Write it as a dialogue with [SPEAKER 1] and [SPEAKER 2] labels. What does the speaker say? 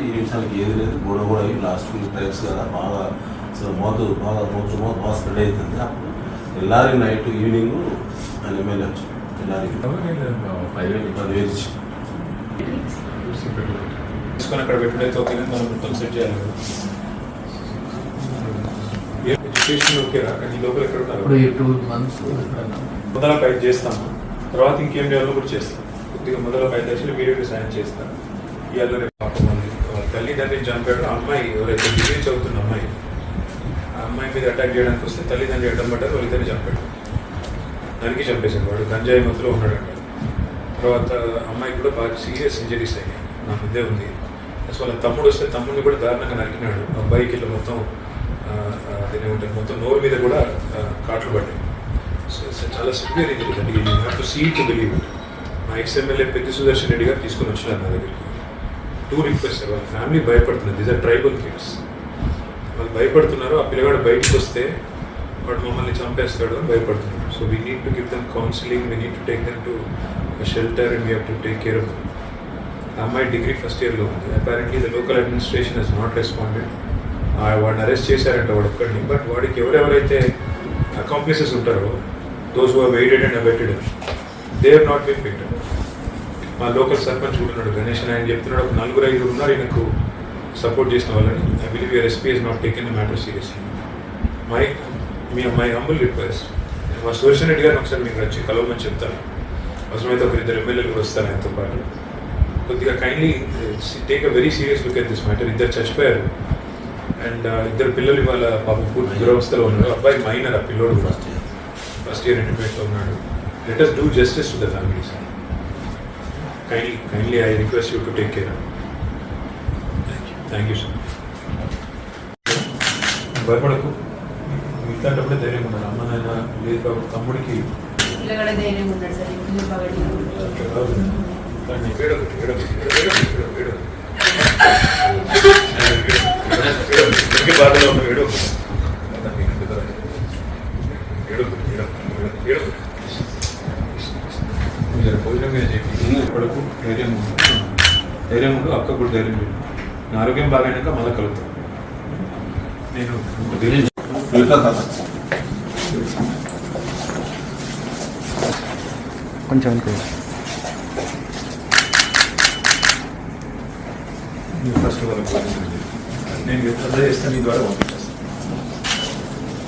[SPEAKER 1] ఈ నిమిషానికి ఏది లేదు. గొడవ కూడా అయ్యి లాస్ట్ వీక్ టైమ్స్ కదా బాగా అసలు మోత బాగా మోత మోత బాగా స్ప్రెడ్ అవుతుంది అప్పుడు ఎల్లారి నైట్ ఈవినింగ్ ఆయన ఎమ్మెల్యే వచ్చి ఎల్లారికి
[SPEAKER 2] పదివేలు
[SPEAKER 1] పదివేలు ఇచ్చి
[SPEAKER 3] తీసుకొని అక్కడ పెట్టుడైతే ఓకే మనం చేయాలి. ఎడ్యుకేషన్ ఓకేరా కానీ ఈ లోపల ఎక్కడ
[SPEAKER 2] ఇప్పుడు
[SPEAKER 3] ఉన్నారు
[SPEAKER 2] ఈ టూ మంత్స్
[SPEAKER 3] మొదల చేస్తాము తర్వాత ఇంకేం చేయాలో కూడా చేస్తాం. కొద్దిగా మొదల పైన దశలు వీడియో సాయం చేస్తాం. ఇవాళ రేపు పాపం తల్లిదండ్రులు చంపాడు ఆ అమ్మాయి ఎవరైతే డిగ్రీ చదువుతున్న అమ్మాయి ఆ అమ్మాయి మీద అటాక్ చేయడానికి వస్తే తల్లిదండ్రులు అడ్డం పడ్డారు వాళ్ళిద్దరిని చంపాడు. దానికి చంపేశాడు వాడు. గంజాయి మత్తులో ఉన్నాడంట. తర్వాత అమ్మాయికి కూడా బాగా సీరియస్ ఇంజరీస్ అయ్యాయి నా ముందే ఉంది. అసలు వాళ్ళ తమ్ముడు వస్తే తమ్ముడిని కూడా దారుణంగా నరికినాడు. అబ్బాయికి ఇట్లా మొత్తం ఆ, ఆ, దీని మొత్తం నోరు మీద కూడా కాట్లు పడ్డాయి. సో చాలా సివియర్ ఇంజరీస్ అండి you have to see to believe మా ఎక్స్ పెద్ద సుదర్శన్ రెడ్డి గారు తీసుకొని వచ్చినారు నా దగ్గరికి. టూ రిక్వెస్ట్ వాళ్ళ ఫ్యామిలీ భయపడుతున్నారు. దీస్ ఆర్ ట్రైబల్ కిడ్స్ వాళ్ళు భయపడుతున్నారు. ఆ పిల్లగాడు బయటకు వస్తే వాడు మమ్మల్ని చంపేస్తాడు అని భయపడుతున్నారు. So we need to give them counselling we need to take them to shelter and we have to take care of ఆ అమ్మాయి డిగ్రీ ఫస్ట్ ఇయర్లో ఉంది. Apparently the local administration has not responded వాడిని అరెస్ట్ చేశారంట వాడు ఒక్కడిని but వాడికి ఎవరెవరైతే అకాంప్లిసెస్ ఉంటారో those who aided and abetted they have not been picked మా లోకల్ సర్పంచ్ కూడా ఉన్నాడు గణేష్ అని ఆయన చెప్తున్నాడు. ఒక నలుగురు ఐదుగురు ఉన్నారు ఈయనకు సపోర్ట్ చేసిన వాళ్ళని. I believe your SP is not taken matter seriously my me my humble request మా సుదర్శన్ రెడ్డి గారిని ఒకసారి మీకు వచ్చి కలవమని చెప్తాను. అవసరమైతే ఒక ఇద్దరు ఎమ్మెల్యేలు కూడా వస్తారు ఆయనతో పాటు. కొద్దిగా kindly take a very serious look at this matter ఇద్దరు చచ్చిపోయారు. అండ్ uh, ఇద్దరు పిల్లలు ఇవాళ పాపం పూర్తి దురవస్థలో ఉన్నారు. అబ్బాయి మైనర్ ఆ పిల్లోడు కూడా. ఫస్ట్ ఇయర్ ఇంటర్మీడియట్లో ఉన్నాడు. Let us do justice to the families kindly kindly I request you to take care thank you sir భయపడకు. మిగతాటప్పుడే ధైర్యం ఉండాలి. అమ్మ నాయన లేదు కాబట్టి తమ్ముడికి
[SPEAKER 4] పిల్లగడ ధైర్యం ఉన్నాడు
[SPEAKER 3] జర భోజనం మీద చెప్పి ఇప్పటికు ధైర్యం. ధైర్యం ఉండు అక్క కూడా ధైర్యం నా ఆరోగ్యం బాగాయినాక మళ్ళీ కలుగుతాం నేను
[SPEAKER 5] కొంచెం
[SPEAKER 3] ఫస్ట్ వాళ్ళకి నేను ఎట్లా చేస్తాను నీ ద్వారా పంపిస్తాను.